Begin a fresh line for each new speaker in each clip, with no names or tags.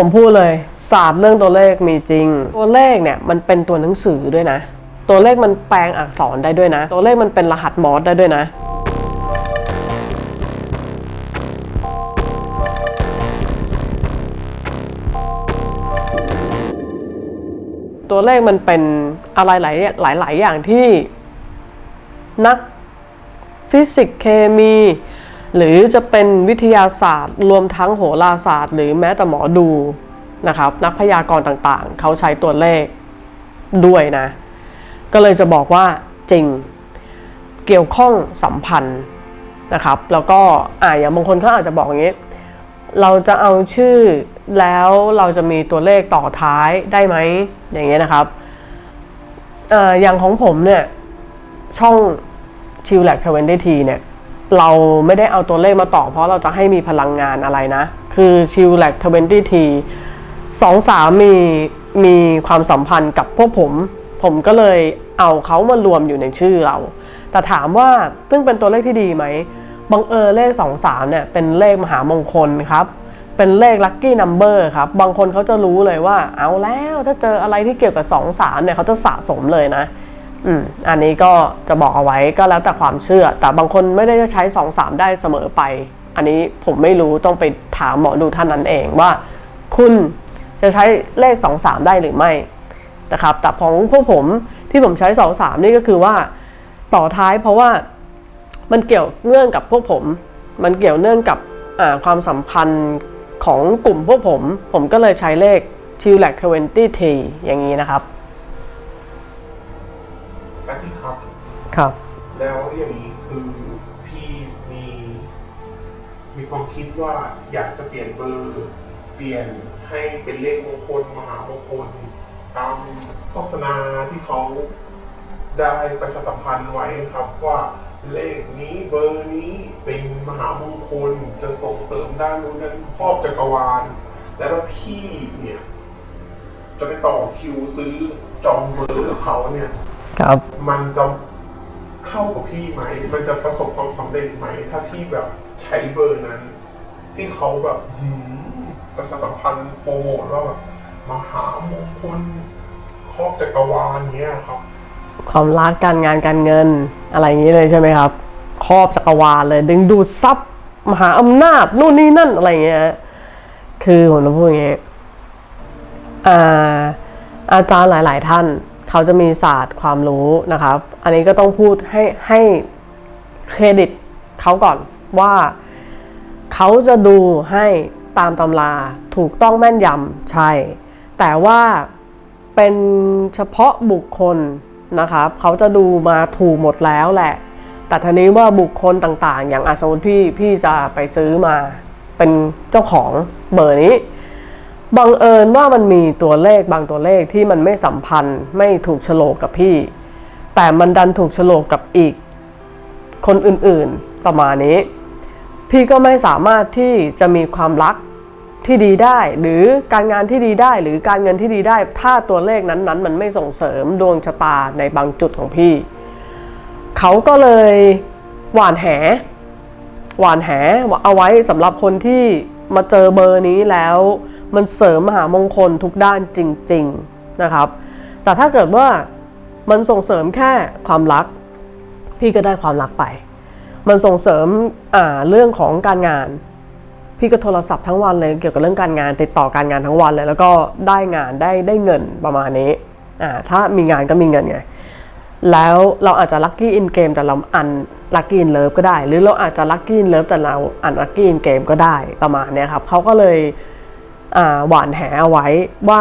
ผมพูดเลยศาสตร์เรื่องตัวเลขมีจริง ตัวเลขเนี่ยมันเป็นตัวหนังสือด้วยนะ ตัวเลขมันแปลงอักษรได้ด้วยนะ ตัวเลขมันเป็นรหัสมอสได้ด้วยนะตัวเลขมันเป็นอะไรหลายหลายหลายอย่างที่ นักฟิสิกส์เคมี หรือจะเป็นวิทยาศาสตร์ รวมทั้งโหราศาสตร์ หรือแม้แต่หมอดูนะครับนักพยากรณ์ต่างๆ เขาใช้ตัวเลขด้วยนะ ก็เลยจะบอกว่าจริงเกี่ยวข้องสัมพันธ์นะครับ แล้วก็อ่าอย่างบางคนเขาอาจจะบอกอย่างนี้ เราจะเอาชื่อแล้วเราจะมีตัวเลขต่อท้ายได้ไหมอย่างเงี้ยนะครับอ่ออย่างของผมเนี่ยช่องชิวแลกเทเวนทีเนี่ย เราไม่ได้เอาตัวเลขมาต่อเพราะเราจะให้มีพลังงานอะไรนะ คือชิวแลกเทเวนตีทีสองสามมีมีความสัมพันธ์กับพวกผม ผมก็เลยเอาเขามารวมอยู่ในชื่อเรา แต่ถามว่าซึ่งเป็นตัวเลขที่ดีไหมบังเอิญเลข 2 3เนี่ยเป็นเลขมหามงคลครับ เป็นเลขลัคกี้นัมเบอร์ครับ บางคนเขาจะรู้เลยว่าเอาแล้วถ้าเจออะไรที่เกี่ยวกับ 2 3เนี่ยเขาจะสะสมเลยนะ อืมอันนี้ก็จะบอกเอาไว้ก็แล้วแต่ความเชื่อ แต่บางคนไม่ได้จะใช้2 3ได้เสมอไป อันนี้ผมไม่รู้ต้องไปถามหมอดูท่านนั้นเองว่า คุณจะใช้เลข2 3ได้หรือไม่นะครับ แต่ของพวกผมที่ผมใช้2 3นี่ก็คือว่าต่อท้ายเพราะว่ามันเกี่ยวเนื่องกับพวกผม มันเกี่ยวเนื่องกับความสัมพันธ์ของกลุ่มพวกผม ผมก็เลยใช้เลข t i l a c 20 t อย่างนี้นะครับ
ครับ แล้วอย่างนี้คือพี่มีมีความคิดว่าอยากจะเปลี่ยนเบอร์เปลี่ยนให้เป็นเลขมงคลมหามงคลตามโฆษณาที่เขาได้ประชาสัมพันธ์ไว้ครับว่าเลขนี้เบอร์นี้เป็นมหามงคลจะส่งเสริมด้านนู้นด้านนี้ครอบจักรวาล แล้วาพี่เนี่ย จะไปต่อคิวซื้อจองเบอร์กับเขาเนี่ย
ครับ
มันจะ เข้ากับพี่ไหม มันจะประสบความสำเร็จไหม ถ้าพี่แบบใช้เบอร์นั้น ที่เขาแบบหืมประชาสัมพันธ์โปรโมทว่าแบบมหามงคลครอบจักรวาลเนี้ยครับ
ความรักการงานการเงินอะไรอย่างนี้เลยใช่ไหมครับ ครอบจักรวาลเลยดึงดูดทรัพย์ มหาอำนาจนู่นนี่นั่นอะไรอย่างเงี้ยคือผมต้องพูดอย่างงี้อ่าอาจารย์หลาย ๆ ท่าน เขาจะมีศาสตร์ความรู้นะครับ อันนี้ก็ต้องพูดให้ให้เครดิตเขาก่อนว่าเขาจะดูให้ตามตำราถูกต้องแม่นยำใช่ แต่ว่าเป็นเฉพาะบุคคลนะครับเขาจะดูมาถูกหมดแล้วแหละ แต่ทีนี้ว่าบุคคลต่างๆ อย่างอาสมมติพี่พี่จะไปซื้อมาเป็นเจ้าของเบอร์นี้ บังเอิญว่ามันมีตัวเลขบางตัวเลขที่มันไม่สัมพันธ์ไม่ถูกโฉลกกับพี่ แต่มันดันถูกโฉลกกับอีก คนอื่นๆประมาณนี้ พี่ก็ไม่สามารถที่จะมีความรักที่ดีได้ หรือการงานที่ดีได้ หรือการเงินที่ดีได้ ถ้าตัวเลขนั้นๆ มันไม่ส่งเสริมดวงชะตาในบางจุดของพี่ เขาก็เลยหวานแหหวานแหเอาไว้สำหรับคนที่มาเจอเบอร์นี้แล้ว มันเสริมมหามงคลทุกด้านจริง ๆนะครับ แต่ถ้าเกิดว่ามันส่งเสริมแค่ความรัก พี่ก็ได้ความรักไป มันส่งเสริมเรื่องของการงาน พี่ก็โทรศัพท์ทั้งวันเลยเกี่ยวกับเรื่องการงาน ติดต่อการงานทั้งวันเลย แล้วก็ได้งานได้ได้เงินประมาณนี้อ่าถ้ามีงานก็มีเงินไงแล้วเราอาจจะลัคกี้อินเกมแต่เราอันลัคกี้อินเลิฟก็ได้ หรือเราอาจจะลัคกี้อินเลิฟแต่เราอันลัคกี้อินเกมก็ได้ประมาณนี้ครับเขาก็เลย หวานแหเอาไว้ว่า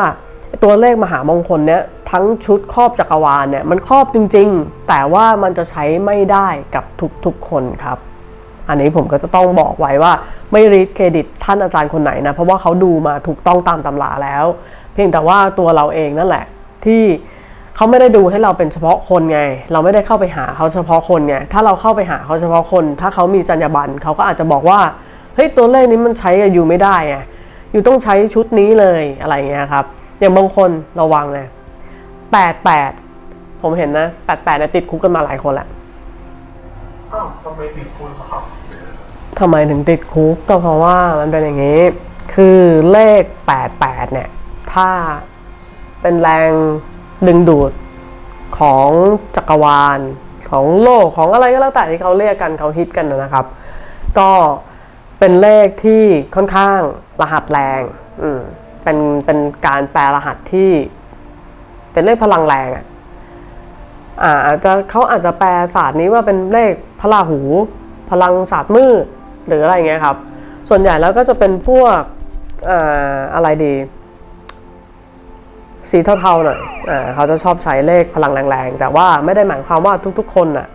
ตัวเลขมหามงคลเนี้ยทั้งชุดครอบจักรวาลเนี่ยมันครอบจริง ๆ แต่ว่ามันจะใช้ไม่ได้กับทุกๆคนครับ อันนี้ผมก็จะต้องบอกไว้ว่าไม่รีดเครดิตท่านอาจารย์คนไหนนะ เพราะว่าเขาดูมาถูกต้องตามตำราแล้ว เพียงแต่ว่าตัวเราเองนั่นแหละที่เขาไม่ได้ดูให้เราเป็นเฉพาะคนไง เราไม่ได้เข้าไปหาเขาเฉพาะคนไงถ้าเราเข้าไปหาเขาเฉพาะคน ถ้าเขามีจรรยาบรรณเขาก็อาจจะบอกว่าเฮ้ยตัวเลขนี้มันใช้กับอยู่ไม่ได้ไง อยู่ต้องใช้ชุดนี้เลยอะไรเงี้ยครับ อย่างบางคนระวังเลยแปดแปดผมเห็นนะแปดแปดเนี่ยติดคุกกันมาหลายคนแหละ
อ้าวทำไมติดคุณล่ะครับ
ทำไมถึงติดคุกก็เพราะว่ามันเป็นอย่างนี้คคือเลข 88 เนี่ย ถ้าเป็นแรงดึงดูดของจักรวาลของโลกของอะไรก็แล้วแต่ที่เขาเรียกกันเขาฮิตกันนะครับ ก็ เป็นเลขที่ค่อนข้างรหัสแรงอืมเป็นเป็นการแปลรหัสที่ เป็นเลขพลังแรงอะอ่าอาจจะเขาอาจจะแปลศาสตร์นี้ว่าเป็นเลขพระราหู พลังศาสตร์มืดหรืออะไรเงี้ยครับ ส่วนใหญ่แล้วก็จะเป็นพวกอ่าอะไรดี สีเทาๆหน่อยอ่าเขาจะชอบใช้เลขพลังแรงๆ แต่ว่าไม่ได้หมายความว่าทุกๆ คนน่ะ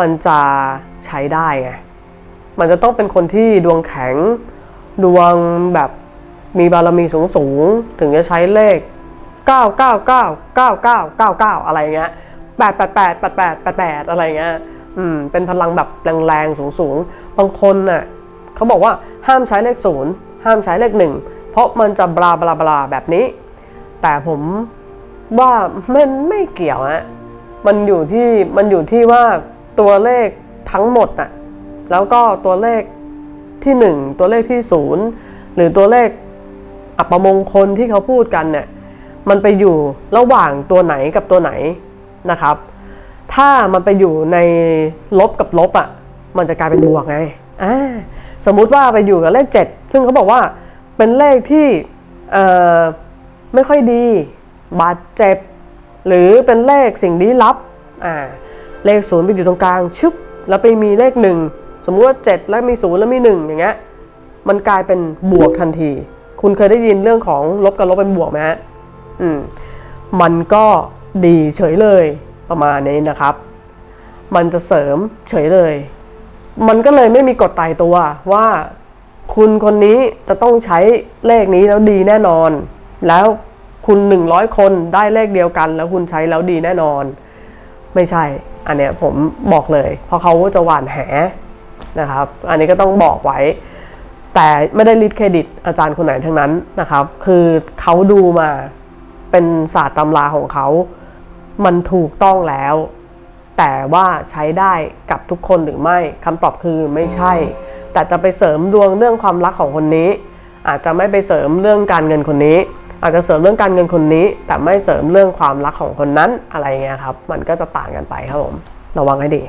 มันจะใช้ได้ไง มันจะต้องเป็นคนที่ดวงแข็ง ดวงแบบมีบารมีสูงๆถึงจะใช้เลข 9 9 9 9 9 9 9 อะไรเงี้ย8 8 8 8 8 8 8 อะไรเงี้ยอืมเป็นพลังแบบแรงๆสูงๆบางคนน่ะเขาบอกว่าห้ามใช้เลขศูนย์ห้ามใช้เลขหนึ่งเพราะมันจะบลาบลาบลาแบบนี้ แต่ผมว่าไม่ไม่เกี่ยวฮะมันอยู่ที่มันอยู่ที่ว่าตัวเลขทั้งหมดน่ะ แล้วก็ตัวเลขที่หนึ่งตัวเลขที่ศูนย์หรือตัวเลขอัปมงคลที่เขาพูดกันเนี่ยมันไปอยู่ระหว่างตัวไหนกับตัวไหนนะครับ ถ้ามันไปอยู่ในลบกับลบอะ่ะมันจะกลายเป็นบวกไงอ่าสมมุติว่าไปอยู่กับเลข 7 ซึ่งเขาบอกว่าเป็นเลขที่เอ่อไม่ค่อยดี บาดเจ็บ หรือเป็นเลขสิ่งลี้ลับอ่าเลขศูนย์ไปอยู่ตรงกลางชึบแล้วไปมีเลขหนึ่ง มมุติว่า 7 แล้วมีศูนย์แล้วมี 1 อย่างเงี้ยมันกลายเป็นบวกทันที คุณเคยได้ยินเรื่องของลบกับลบเป็นบวกไหมฮะอืมมันก็ดีเฉยเลยประมาณนี้นะครับ มันจะเสริมเฉยเลย มันก็เลยไม่มีกฎตายตัวว่าคุณคนนี้จะต้องใช้เลขนี้แล้วดีแน่นอน แล้วคุณ 100 คนได้เลขเดียวกัน แล้วคุณใช้แล้วดีแน่นอน ไม่ใช่ อันเนี้ยผมบอกเลย เพราะเขาจะหวานแห นะครับ อันนี้ก็ต้องบอกไว้ แต่ไม่ได้ลิดเครดิตอาจารย์คนไหนทั้งนั้นนะครับ คือเขาดูมาเป็นศาสตร์ตำราของเขา มันถูกต้องแล้ว แต่ว่าใช้ได้กับทุกคนหรือไม่คำตอบคือไม่ใช่ แต่จะไปเสริมดวงเรื่องความรักของคนนี้ อาจจะไม่ไปเสริมเรื่องการเงินคนนี้อาจจะเสริมเรื่องการเงินคนนี้ แต่ไม่เสริมเรื่องความรักของคนนั้นอะไรเงี้ยครับ มันก็จะต่างกันไปครับผม ระวังให้ดี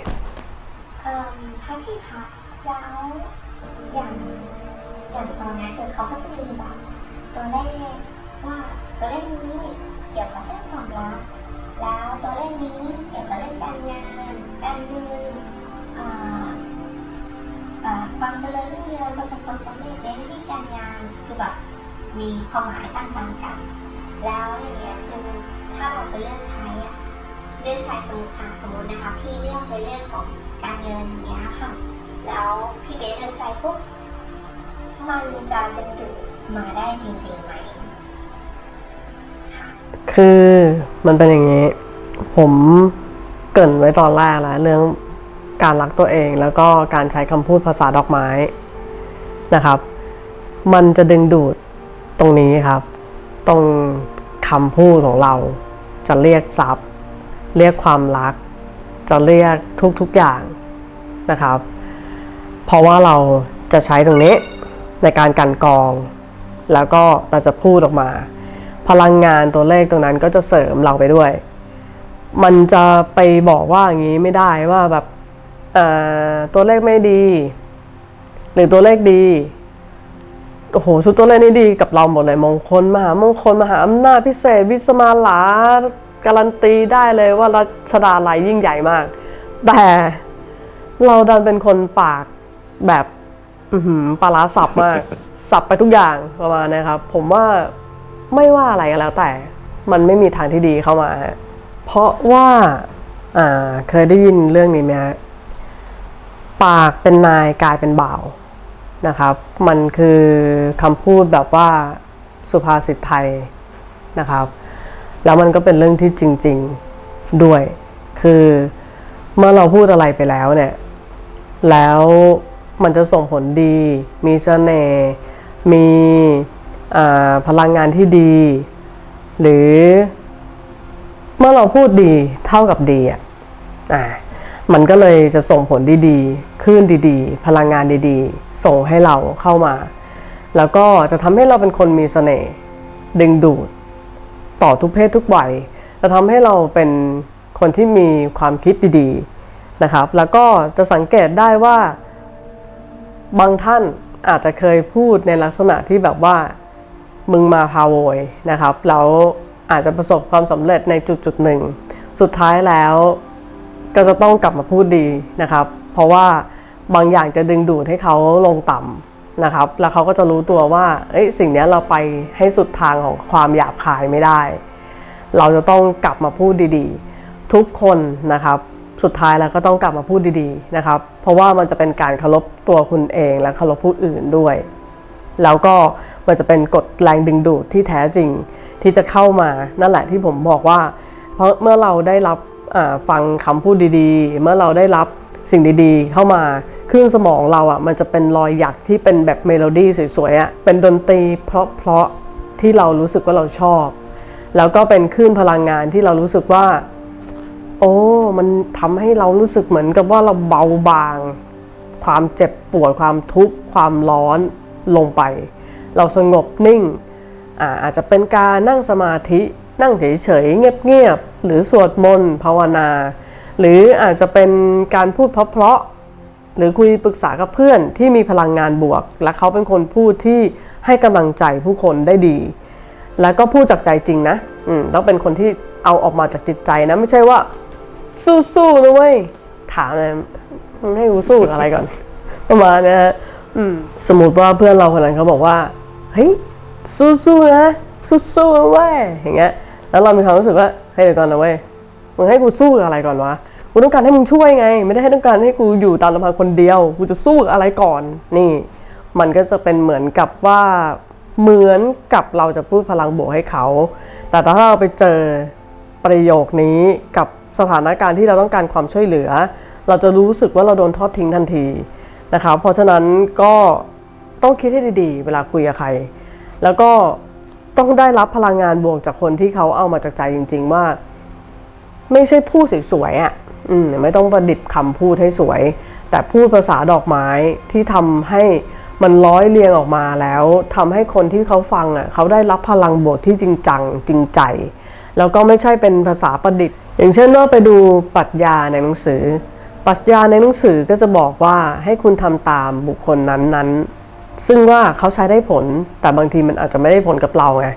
มีความหมายต่างๆกัน แล้วอย่างเงี้ยคือถ้าเราไปเลือกใช้อะเลือกใช้สมมติสมมตินะคะ พี่เลือกไปเรื่องของการเงินเนี้ยค่ะ แล้วพี่เบสเลือกใช้ปุ๊บมันจะดึงดูดมาได้จริงๆไหม
คือมันเป็นอย่างนี้ ผมเกินไว้ตอนแรกแล้วเรื่องการรักตัวเองแล้วก็การใช้คำพูดภาษาดอกไม้นะครับ มันจะดึงดูด ตรงนี้ครับ ตรงคำพูดของเราจะเรียกทรัพย์ เรียกความรัก จะเรียกทุกๆอย่างนะครับ เพราะว่าเราจะใช้ตรงนี้ในการกันกอง แล้วก็เราจะพูดออกมา พลังงานตัวเลขตรงนั้นก็จะเสริมเราไปด้วย มันจะไปบอกว่าอย่างนี้ไม่ได้ว่าแบบตัวเลขไม่ดี หรือตัวเลขดี โอ้โหชุดตัวเลขนี่ดีกับเราหมดเลยมงคลมหามงคลมหาอำนาจพิเศษ วิสมาหลาการันตีได้เลยว่ารัชดาลัยยิ่งใหญ่มาก แต่เราดันเป็นคนปากแบบอือหือปลาร้าสับมาก สับไปทุกอย่างประมาณนะครับ ผมว่าไม่ว่าอะไรก็แล้วแต่ มันไม่มีทางที่ดีเข้ามา เพราะว่าอ่าเคยได้ยินเรื่องนี้ไหมปากเป็นนายกลายเป็นบ่าว นะครับ มันคือคำพูดแบบว่าสุภาษิตไทยนะครับ แล้วมันก็เป็นเรื่องที่จริง ๆด้วย คือเมื่อเราพูดอะไรไปแล้วเนี่ย แล้วมันจะส่งผลดี มีเสน่ห์ มีพลังงานที่ดี หรือเมื่อเราพูดดีเท่ากับดีอะอ่า มันก็เลยจะส่งผลดีๆคลื่นดีๆ พลังงานดีๆ ส่งให้เราเข้ามา แล้วก็จะทำให้เราเป็นคนมีเสน่ห์ดึงดูด ต่อทุกเพศทุกวัยจะทำให้เราเป็นคนที่มีความคิดดีๆนะครับ แล้วก็จะสังเกตได้ว่า บางท่านอาจจะเคยพูดในลักษณะที่แบบว่ามึงมาพาโวยนะครับแล้วอาจจะประสบความสำเร็จในจุดจุดหนึ่ง สุดท้ายแล้ว ก็จะต้องกลับมาพูดดีนะครับ เพราะว่าบางอย่างจะดึงดูดให้เขาลงต่ำนะครับ แล้วเขาก็จะรู้ตัวว่าเอ้ยสิ่งนี้เราไปให้สุดทางของความหยาบคายไม่ได้ เราจะต้องกลับมาพูดดีๆ ทุกคนนะครับ สุดท้ายแล้วก็ต้องกลับมาพูดดีๆนะครับ เพราะว่ามันจะเป็นการเคารพตัวคุณเองและเคารพผู้อื่นด้วย แล้วก็มันจะเป็นกฎแรงดึงดูดที่แท้จริงที่จะเข้ามานั่นแหละที่ผมบอกว่า เพราะเมื่อเราได้รับ ฟังคำพูดดีๆ เมื่อเราได้รับสิ่งดีๆ เข้ามาคลื่นสมองเราอะมันจะเป็นรอยหยักที่เป็นแบบเมโลดี้สวยๆอะเป็นดนตรีเพราะๆที่เรารู้สึกว่าเราชอบ แล้วก็เป็นคลื่นพลังงานที่เรารู้สึกว่า โอ้มันทำให้เรารู้สึกเหมือนกับว่าเราเบาบาง ความเจ็บปวดความทุกข์ความร้อนลงไป เราสงบนิ่งอาอาจจะเป็นการนั่งสมาธิ นั่งเฉยๆเงียบๆหรือสวดมนต์ภาวนา หรืออาจจะเป็นการพูดเพราะๆหรือคุยปรึกษากับเพื่อนที่มีพลังงานบวก และเขาเป็นคนพูดที่ให้กำลังใจผู้คนได้ดี แล้วก็พูดจากใจจริงนะอืมต้องเป็นคนที่เอาออกมาจากจิตใจนะไม่ใช่ว่า สู้ๆนะเว้ยถามเลยให้กูสู้อะไรก่อน ประมาณนี้ฮะอืมสมมติว่าเพื่อนเราคนนั้นเขาบอกว่า เฮ้ย สู้ๆนะ สู้ๆนะเว้ยอย่างเงี้ย แล้วเรามีความรู้สึกว่าเฮ้ยเดี๋ยวก่อนนะเว้ยมึงให้กูสู้กับอะไรก่อนวะกูต้องการให้มึงช่วยไง ไม่ได้ให้ต้องการให้กูอยู่ตามลำพังคนเดียว กูจะสู้อะไรก่อนนี่ มันก็จะเป็นเหมือนกับว่าเหมือนกับเราจะพูดพลังบวกให้เขา แต่ถ้าเราไปเจอประโยคนี้กับสถานการณ์ที่เราต้องการความช่วยเหลือ เราจะรู้สึกว่าเราโดนทอดทิ้งทันทีนะครับเพราะฉะนั้นก็ต้องคิดให้ดีๆ เวลาคุยกับใคร แล้วก็ ต้องได้รับพลังงานบวกจากคนที่เขาเอามาจากใจจริง ๆ ว่า ไม่ใช่พูดสวยๆอะอืมไม่ต้องประดิษฐ์คำพูดให้สวย แต่พูดภาษาดอกไม้ที่ทำให้มันร้อยเรียงออกมาแล้วทำให้คนที่เขาฟังอะเขาได้รับพลังบวกที่จริงจังจริงใจ แล้วก็ไม่ใช่เป็นภาษาประดิษฐ์ อย่างเช่นว่าไปดูปรัชญาในหนังสือ ปรัชญาในหนังสือก็จะบอกว่าให้คุณทำตามบุคคลนั้นๆ ซึ่งว่าเขาใช้ได้ผลแต่บางทีมันอาจจะไม่ได้ผลกับเราไง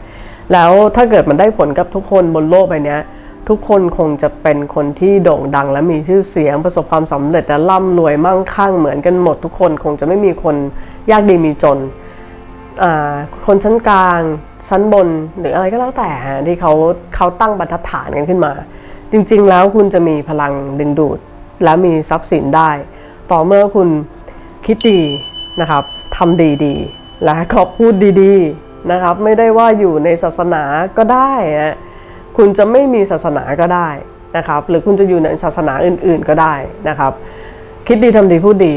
แล้วถ้าเกิดมันได้ผลกับทุกคนบนโลกใบเนี้ยทุกคนคงจะเป็นคนที่โด่งดังและมีชื่อเสียงประสบความสำเร็จและร่ำรวยมั่งคั่งเหมือนกันหมดทุกคนคงจะไม่มีคนยากดีมีจน คนชั้นกลางชั้นบนหรืออะไรก็แล้วแต่ที่เขาเขาตั้งบรรทัดฐานกันขึ้นมา จริง ๆ แล้วคุณจะมีพลังดึงดูด และมีทรัพย์สินได้ ต่อเมื่อคุณคิดดีนะครับ ทำดีดีๆ และก็พูดดีๆนะครับ ไม่ได้ว่าอยู่ในศาสนาก็ได้นะคุณจะไม่มีศาสนาก็ได้นะครับ หรือคุณจะอยู่ในศาสนาอื่นๆก็ได้นะครับ คิดดีทำดีพูดดี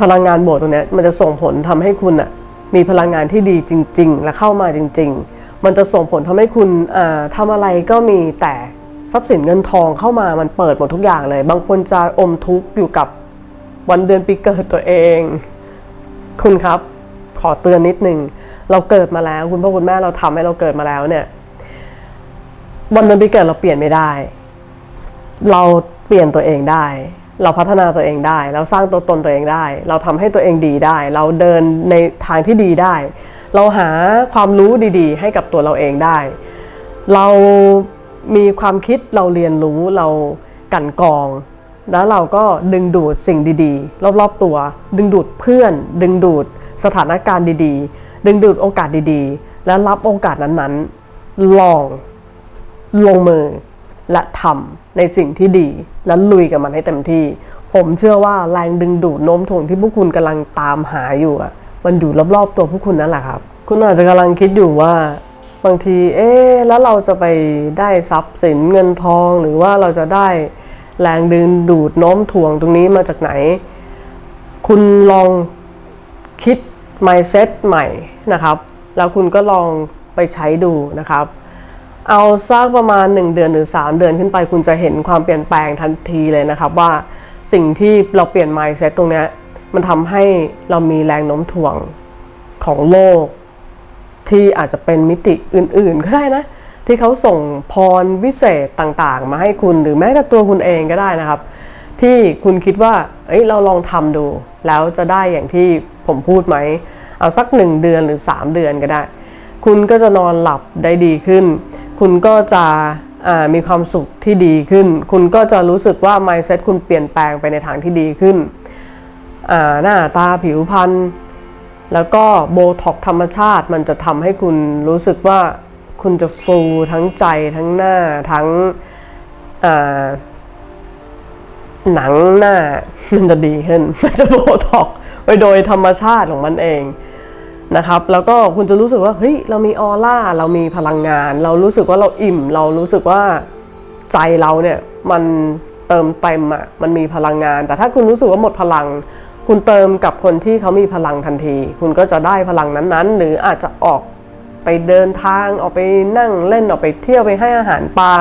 พลังงานบวกตรงนี้มันจะส่งผลทำให้คุณอะมีพลังงานที่ดีจริง ๆ และเข้ามาจริง ๆ มันจะส่งผลทำให้คุณอ่าทำอะไรก็มีแต่ทรัพย์สินเงินทองเข้ามามันเปิดหมดทุกอย่างเลย บางคนจะอมทุกข์อยู่กับวันเดือนปีเกิดตัวเอง คุณครับ ขอเตือนนิดนึง เราเกิดมาแล้ว คุณพ่อคุณแม่เราทำให้เราเกิดมาแล้วเนี่ยวันเดือนปีเกิดเราเปลี่ยนไม่ได้ เราเปลี่ยนตัวเองได้ เราพัฒนาตัวเองได้ เราสร้างตัวตนตัวเองได้ เราทำให้ตัวเองดีได้ เราเดินในทางที่ดีได้ เราหาความรู้ดีๆ ให้กับตัวเราเองได้ เรามีความคิดเราเรียนรู้เรากันกอง แล้วเราก็ดึงดูดสิ่งดีๆ รอบๆตัว ดึงดูดเพื่อน ดึงดูดสถานการณ์ดีๆ ดึงดูดโอกาสดีๆ และรับโอกาสนั้นๆ ลองลงมือและทำในสิ่งที่ดี และลุยกับมันให้เต็มที่ ผมเชื่อว่าแรงดึงดูดโน้มถ่วงที่พวกคุณกำลังตามหาอยู่อะมันอยู่รอบๆ ตัวพวกคุณนั่นแหละครับ คุณอาจจะกำลังคิดอยู่ว่าบางที เอ๊แล้วเราจะไปได้ทรัพย์สินเงินทองหรือว่าเราจะได้ แรงดึงดูดโน้มถ่วงตรงนี้มาจากไหน คุณลองคิด mindset ใหม่นะครับ แล้วคุณก็ลองไปใช้ดูนะครับ เอาสักประมาณ 1 เดือนหรือ 3 เดือนขึ้นไป คุณจะเห็นความเปลี่ยนแปลงทันทีเลยนะครับ ว่าสิ่งที่เราเปลี่ยน mindset ตรงนี้มันทำให้เรามีแรงโน้มถ่วงของโลก ที่อาจจะเป็นมิติอื่น ๆ ก็ได้นะ ที่เขาส่งพรวิเศษต่างๆ มาให้คุณหรือแม้แต่ตัวคุณเองก็ได้นะครับ ที่คุณคิดว่าเอ้ยเราลองทำดู แล้วจะได้อย่างที่ผมพูดไหม เอาสักหนึ่งเดือนหรือ 3 เดือนก็ได้ คุณก็จะนอนหลับได้ดีขึ้น คุณก็จะมีความสุขที่ดีขึ้น คุณก็จะรู้สึกว่า mindset คุณเปลี่ยนแปลงไปในทางที่ดีขึ้น หน้าตาผิวพรรณแล้วก็โบท็อกธรรมชาติมันจะทำให้คุณรู้สึกว่า คุณจะฟูทั้งใจทั้งหน้าทั้งหนังหน้ามันจะดีขึ้น มันจะโบท็อกไปโดยธรรมชาติของมันเองนะครับ แล้วก็คุณจะรู้สึกว่าเฮ้ยเรามีออร่าเรามีพลังงาน เรารู้สึกว่าเราอิ่ม เรารู้สึกว่าใจเราเนี่ยมันเติมเต็มอะมันมีพลังงาน แต่ถ้าคุณรู้สึกว่าหมดพลัง คุณเติมกับคนที่เขามีพลังทันที คุณก็จะได้พลังนั้นๆ หรืออาจจะออก ไปเดินทางออกไปนั่งเล่นออกไปเที่ยวไปให้อาหารปลา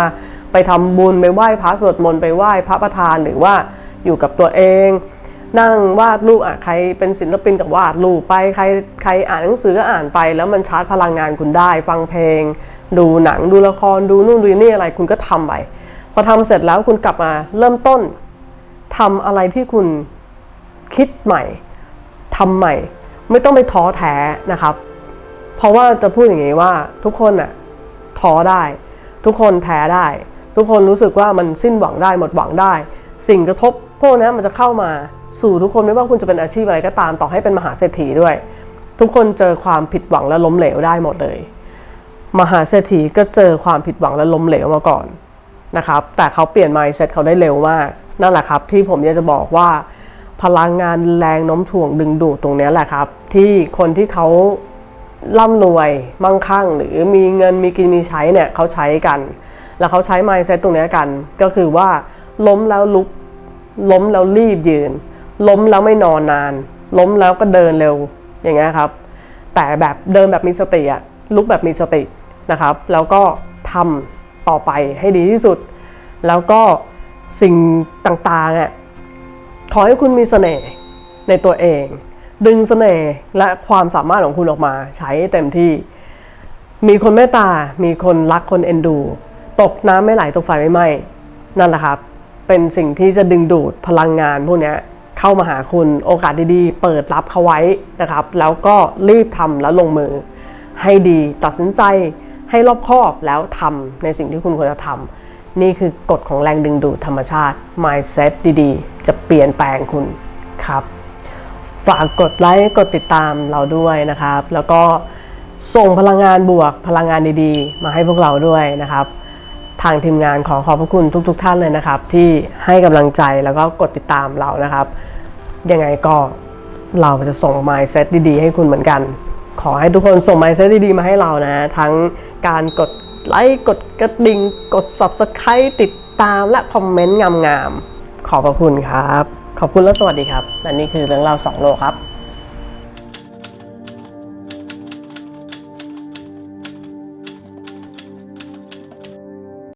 ไปทำบุญไปไหว้พระสวดมนต์ไปไหว้พระประธานหรือว่าอยู่กับตัวเอง นั่งวาดรูปอะใครเป็นศิลปินกับวาดรูปไปใครใครอ่านหนังสือก็อ่านไป แล้วมันชาร์จพลังงานคุณได้ ฟังเพลง ดูหนังดูละครดูนู่นดูนี่อะไรคุณก็ทำไปพอทำเสร็จแล้วคุณกลับมาเริ่มต้นทำอะไรที่คุณคิดใหม่ทำใหม่ ไม่ต้องไปท้อแท้นะครับ เพราะว่าจะพูดอย่างนี้ว่าทุกคนน่ะท้อได้ ทุกคนแท้ได้ ทุกคนรู้สึกว่ามันสิ้นหวังได้หมดหวังได้ สิ่งกระทบพวกนี้มันจะเข้ามาสู่ทุกคนไม่ว่าคุณจะเป็นอาชีพอะไรก็ตามต่อให้เป็นมหาเศรษฐีด้วย ทุกคนเจอความผิดหวังและล้มเหลวได้หมดเลย มหาเศรษฐีก็เจอความผิดหวังและล้มเหลวมาก่อนนะครับแต่เขาเปลี่ยน mindset เขาได้เร็วมาก นั่นแหละครับ ที่ผมอยากจะบอกว่าพลังงานแรงโน้มถ่วงดึงดูดตรงนี้แหละครับ ที่คนที่เขา ร่ำรวยมั่งคั่ง หรือมีเงินมีกินมีใช้เนี่ยเขาใช้กัน แล้วเขาใช้ mindset ตรงนี้กัน ก็คือว่าล้มแล้วลุก ล้มแล้วรีบยืน ล้มแล้วไม่นอนนาน ล้มแล้วก็เดินเร็วอย่างเงี้ยครับ แต่แบบเดินแบบมีสติอะลุกแบบมีสตินะครับ แล้วก็ทำต่อไปให้ดีที่สุด แล้วก็สิ่งต่างๆอะขอให้คุณมีเสน่ห์ในตัวเอง ดึงเสน่ห์และความสามารถของคุณออกมา ใช้ใเต็มที่ มีคนเมตตา มีคนรักคนเอ็นดู ตกน้ำไม่ไหลตกไฟไม่ไหม้นั่นแหละครับ เป็นสิ่งที่จะดึงดูดพลังงานพวกนี้เข้ามาหาคุณโอกาสดีๆ เปิดรับเขาไว้นะครับ แล้วก็รีบทำแล้วลงมือ ให้ดีตัดสินใจให้รอบคอบแล้วทำในสิ่งที่คุณควรจะทำนี่คือกฎของแรงดึงดูดธรรมชาติ mindset ดีๆ จะเปลี่ยนแปลงคุณครับ ฝากกดไลค์กดติดตามเราด้วยนะครับ แล้วก็ส่งพลังงานบวกพลังงานดีๆ มาให้พวกเราด้วยนะครับ ทางทีมงานขอขอบพระคุณทุกๆท่านเลยนะครับ ที่ให้กำลังใจแล้วก็กดติดตามเรานะครับ ยังไงก็เราจะส่ง mindset ดีๆ ให้คุณเหมือนกัน ขอให้ทุกคนส่ง mindset ดีๆ มาให้เรานะ ทั้งการกดไลค์กดกระดิ่งกด subscribe ติดตามและคอมเมนต์งามๆ ขอบพระคุณครับ ขอบคุณและสวัสดีครับ และนี่คือเรื่องราวสองโลกครับ